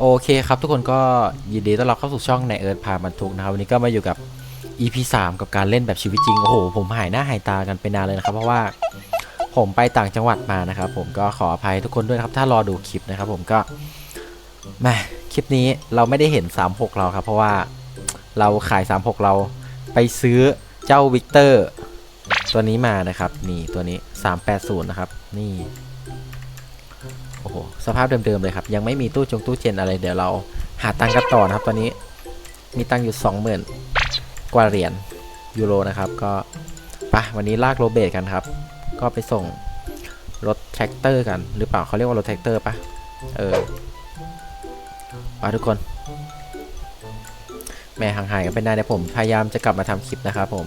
โอเคครับทุกคนก็ยินดีต้อนรับเข้าสู่ช่องในเอิร์ธพาบรรทุกนะครับวันนี้ก็มาอยู่กับ EP 3 กับการเล่นแบบชีวิตจริง โอ้โห ผมหายหน้าหายตากันไปนานเลยนะครับ เพราะว่าผมไปต่างจังหวัดมานะครับ ผมก็ขออภัยทุกคนด้วยนะครับ ถ้ารอดูคลิปนะครับ ผมก็แมาคลิปนี้เราไม่ได้เห็น 36 เราครับ เพราะว่าเราขาย 36 เราไปซื้อเจ้าวิกเตอร์ตัวนี้มานะครับ นี่ตัวนี้ 380 นะครับ นี่ อ้โหสภาพเดิมๆเลยครับ ยังไม่มีตู้จงตู้เจนอะไรเดี๋ยวเราหาตังค์กันต่อนะครับ ตอนนี้มีตังค์อยู่ 20,000 กว่าเหรียญยูโรนะครับก็ปะวันนี้ลากโรเบตกันครับ ก็ไปส่งรถแท็กเตอร์กันหรือเปล่าเขาเรียกว่ารถแท็กเตอร์ปะเออไปทุกคน แม่ห่างหายกันไปนานเดี๋ยวผมพยายามจะกลับมาทำคลิปนะครับผม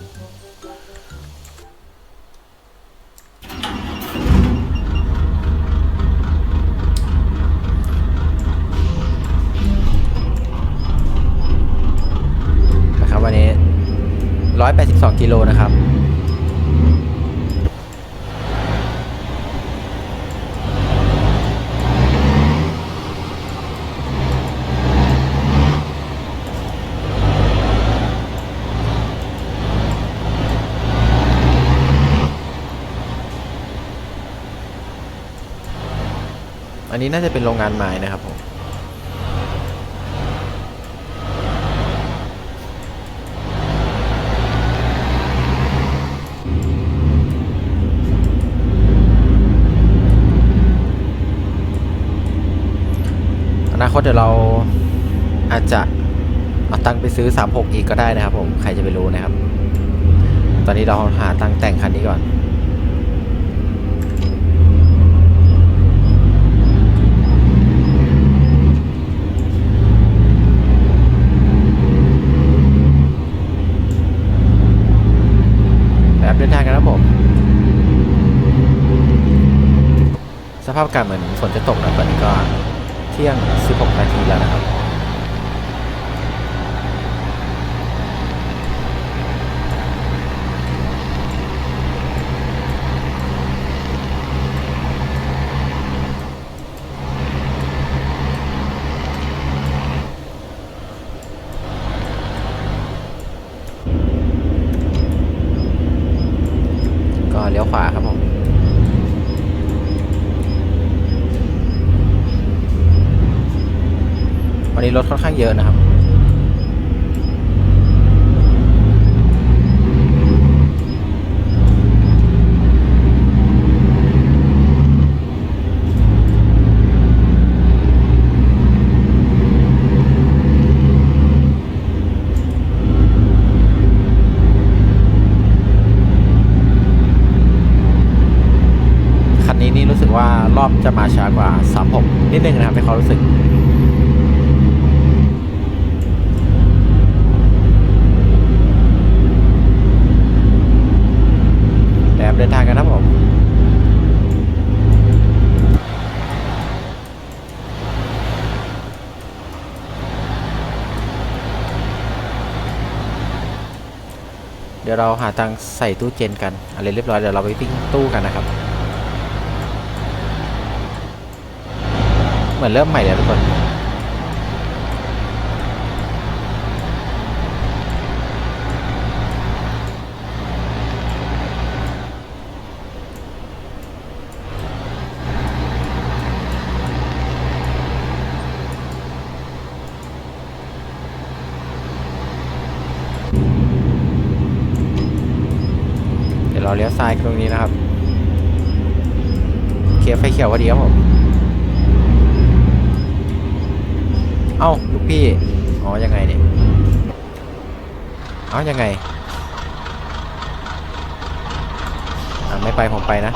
182 กิโลนะครับอันนี้น่าจะเป็นโรงงานไม้นะครับผม คตเดี๋ยวเราอาจจะเอาตังค์ไปซื้อ 36 อีกก็ได้นะครับ ผมใครจะไปรู้นะครับ ตอนนี้เราหาตังค์แต่งคันนี้ก่อนแบบเดินทางกันนะครับผม สภาพอากาศเหมือนฝนจะตกนะตอนนี้ก็ ที่ยง 16 นาทีแล้วนะครับก็เลี้ยวขวาครับผม วั นี้รถค่อนข้างเยอะนะครับ คันนี้นี่รู้สึกว่ารอบจะมาช้ากว่า 36 นิดนึงนะครับในความรู้สึก แบบเดินทางกันครับผม เดี๋ยวเราหาทางใส่ตู้เจนกันอะไรเรียบร้อยเดี๋ยวเราไปปิ้งตู้กันนะครับ เหมือนเริ่มใหม่เลยทุกคน เดี๋ยวเราเลี้ยวซ้ายตรงนี้นะครับเคลียร์ไฟเขียวพอดีครับผมเอ้าลูกพี่อ๋อยังไงเนี่ยเอ้ายังไงไม่ไปผมไปนะ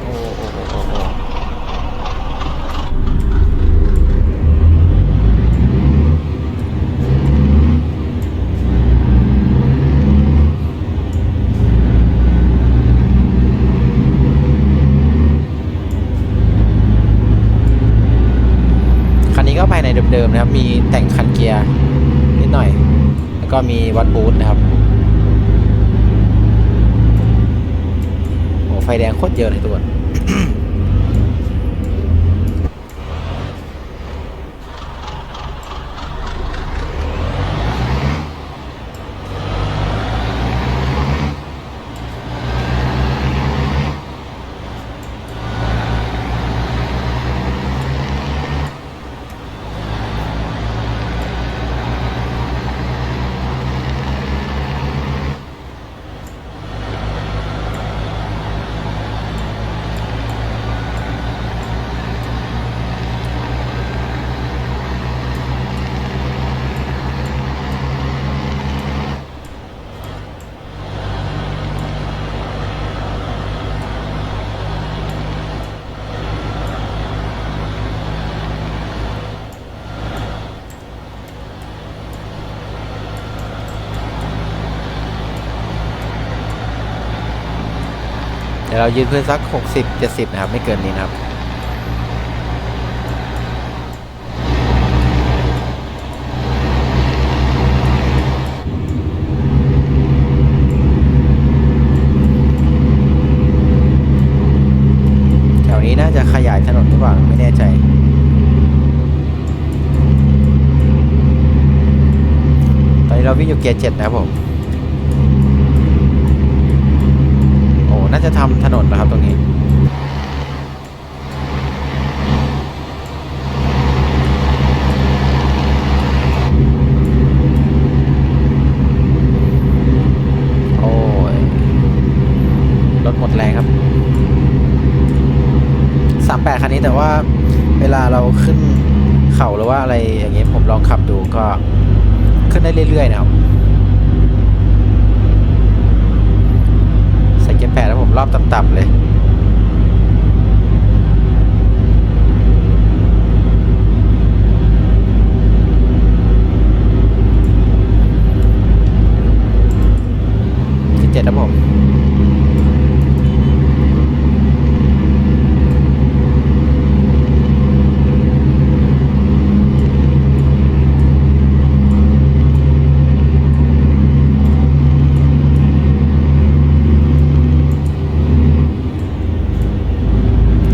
โอ้โอ้โอ้โอ้โอ้คั นะครับมีแต่งคันเกียร์นิดหน่อย แล้วแล้วก็มีวัดบูธนะครับโอ้ไฟแดงโคตรเยอะเลยทุกคน ดี๋ยวเรายืนเพื่อนสัก 60 70 นะครับ ไม่เกินนี้นะครับ แถวนี้น่าจะขยายถนนหรือเปล่าไม่แน่ใจตอนนี้เราวิ่งอยู่เกียร์เจ็ดนะครับผม โอ้ น่าจะทำถนนนะครับตรงนี้ โอ้ย รถหมดแรงครับสามแปดคันนี้แต่ว่าเวลาเราขึ้นเขาหรือว่าอะไรอย่างเงี้ยผมลองขับดูก็ขึ้นได้เรื่อยๆนะครับ ใส่เกีย รอบต่ำๆเลย สิบเจ็ดแล้วผม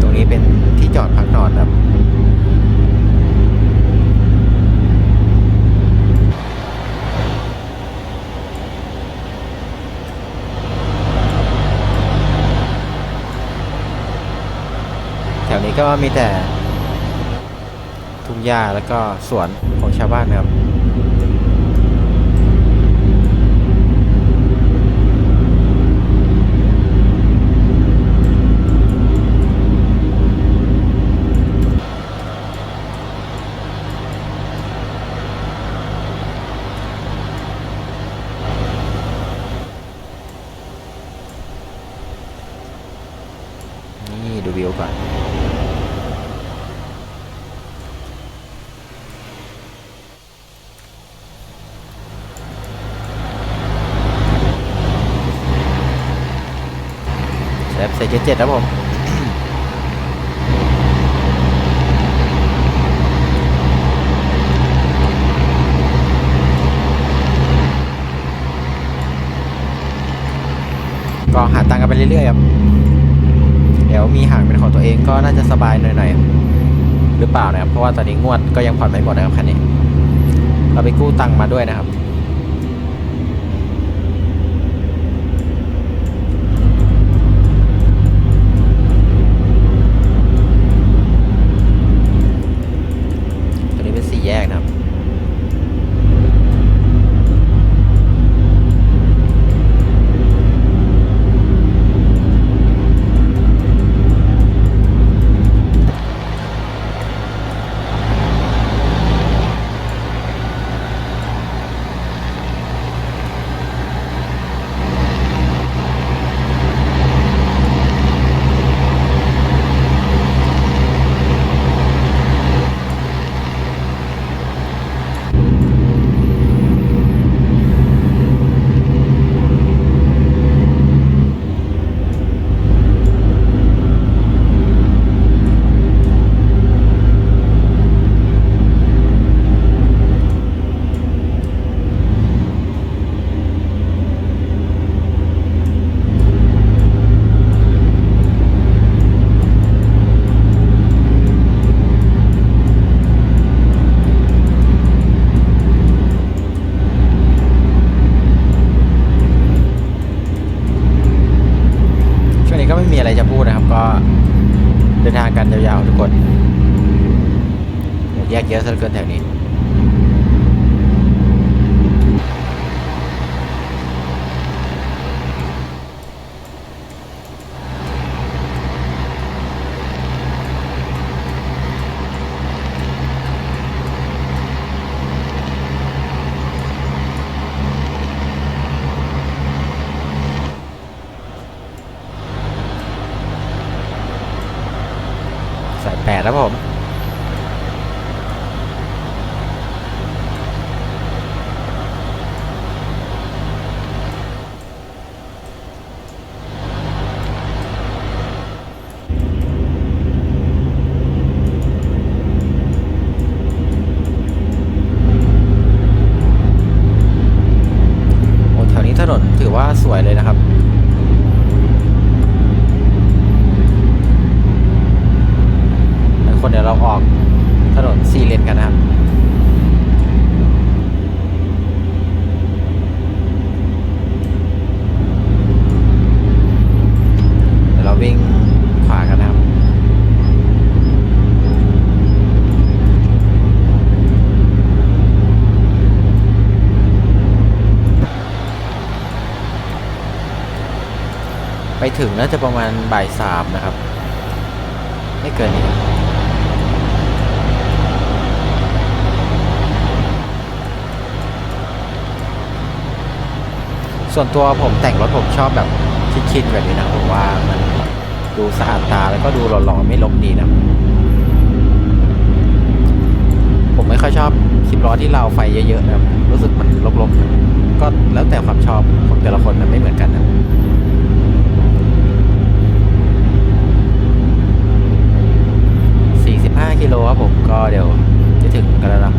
ตรงนี้เป็นที่จอดพักนอนครับ แถว นี้ก็มีแต่ทุ่งหญ้าแล้วก็สวนของชาวบ้านนะครับ ส่เจ็ดเจ็ดครับผมก็หาตังค์กันไปเรื่อยๆครับ เดี๋ยวมีห่างเป็นของตัวเองก็น่าจะสบายหน่อยๆหรือเปล่านะครับ เพราะว่าตอนนี้งวดก็ยังผ่อนไม่หมดนะครับคันนี้ เราไปกู้ตังค์มาด้วยนะครับ กเยอะซะเหลือเกินแถวนี้ ไปถึงน่าจะประมาณบ่ายสามนะครับ ไม่เกินนี้ส่วนตัวผมแต่งรถผมชอบแบบชินๆแบบนี้นะผมว่ามันดูสะอาดตาแล้วก็ดูหล่อๆไม่ลกดีนะ ผมไม่ค่อยชอบคลิปล้อที่เราไฟเยอะๆนะครับรู้สึกมันลกๆก็แล้วแต่ความชอบของแต่ละคนมันไม่เหมือนกันนะ 45กิโลครับผมก็ เดี๋ยวจะถึงกันแล้วนะ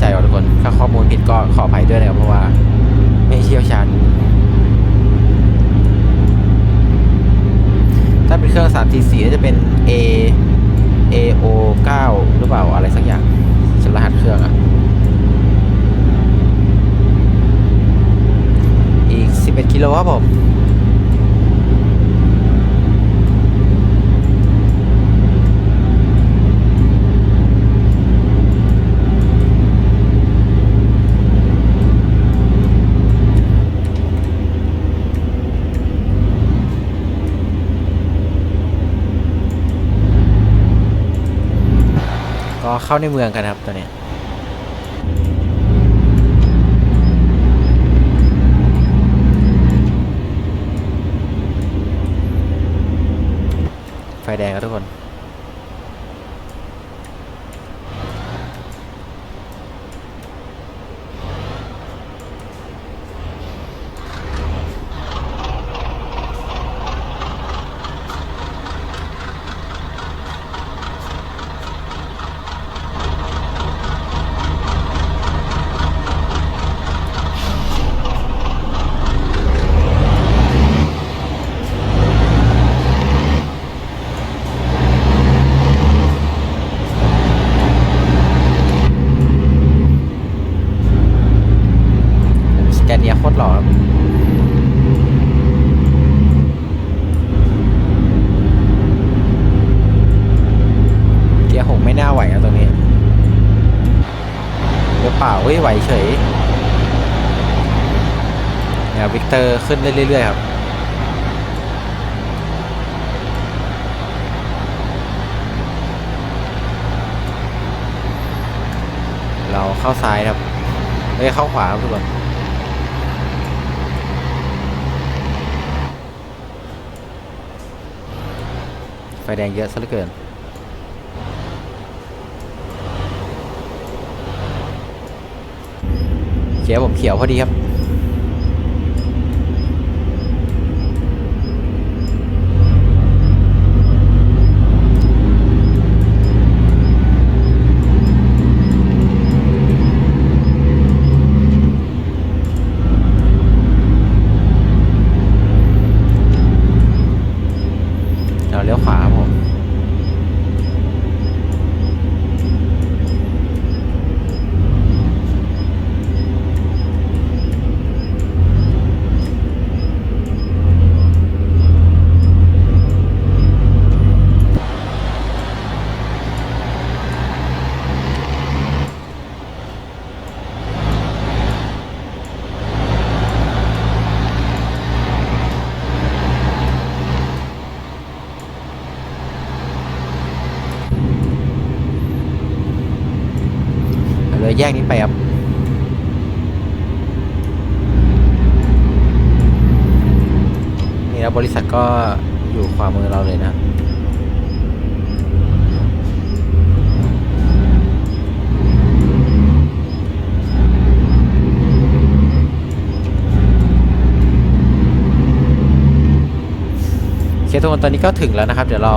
ใจว่าทุกคน ถ้าข้อมูลผิดก็ขออภัยด้วยนะครับเพราะว่าไม่เชี่ยวชาญ ถ้าเป็นเครื่อง344น่าจะเป็น A AO 9 หรือเปล่าอะไรสักอย่างฉันรหัสเครื่องอะอีก 11 กิโลครับผม ก็เข้าในเมืองกันครับตอนนี้ไฟแดงครับทุกคน โเปล่าเฮ้ยไหวเฉยเนี่ยวิกเตอร์ ขึ้นเรื่อยๆครับเราเข้าซ้ายครับไม่เข้าขวาครับทุกคนไฟแดงเยอะซะเหลือเกินเขียวผมเขียวพอดีครับ เราเลี้ยวขวาครับผม เลยแยกนี้ไป ครับนี่แล้วบริษัทก็อยู่ขวามือเราเลยนะเคทุกคนตอนนี้ก็ถึงแล้วนะครับ เดี๋ยวเรา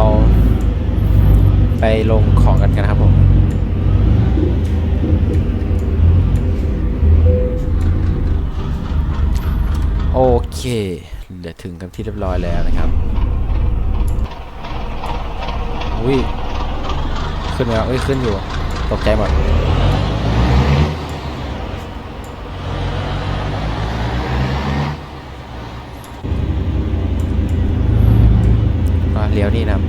ไปลงของกันกันครับผม โอเค เดี๋ยวถึงกันที่เรียบร้อยแล้วนะครับ อุ้ย ขึ้นไหมครับเอ้ย ขึ้นอยู่ ตกใจหมดเลี้ยวนี่นะครับ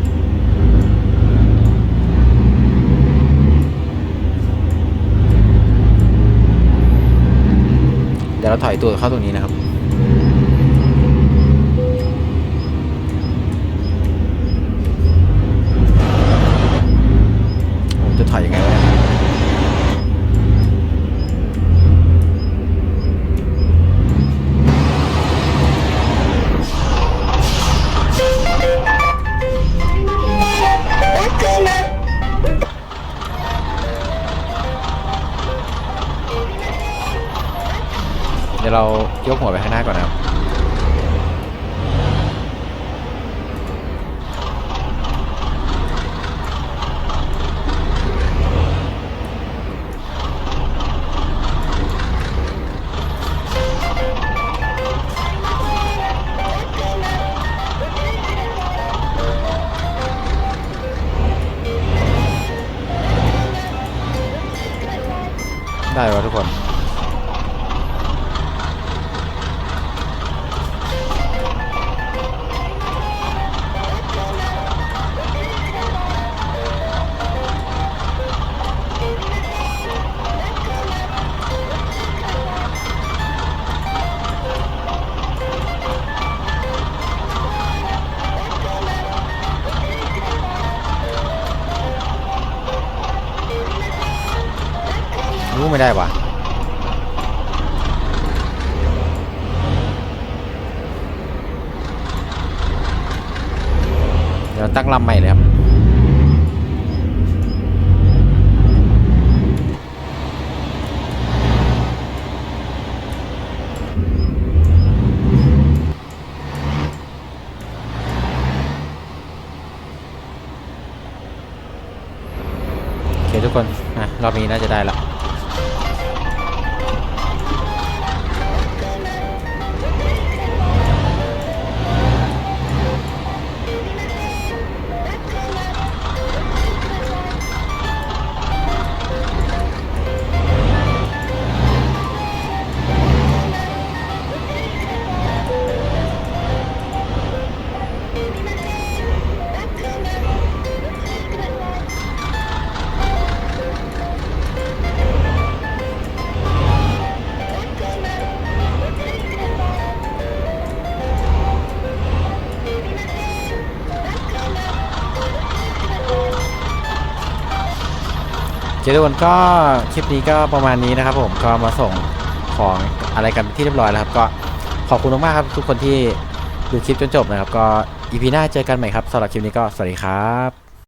เดี๋ยวเราถอยตัวเข้าตรงนี้นะครับ ยกหัวไปข้างหน้าก่อนนะครับได้วะทุกคน เดี๋ยวตั้งลำใหม่เลยครับโอเคทุกคน อะ รอบนี้น่าจะได้ละ เคทุกคนก็คลิปนี้ก็ประมาณนี้นะครับ ผมก็มาส่งของอะไรกันเป็นที่เรียบร้อยแล้วครับ ก็ขอบคุณมากๆครับทุกคนที่ดูคลิปจนจบนะครับ ก็อีพีหน้าเจอกันใหม่ครับสำหรับคลิปนี้ก็สวัสดีครับ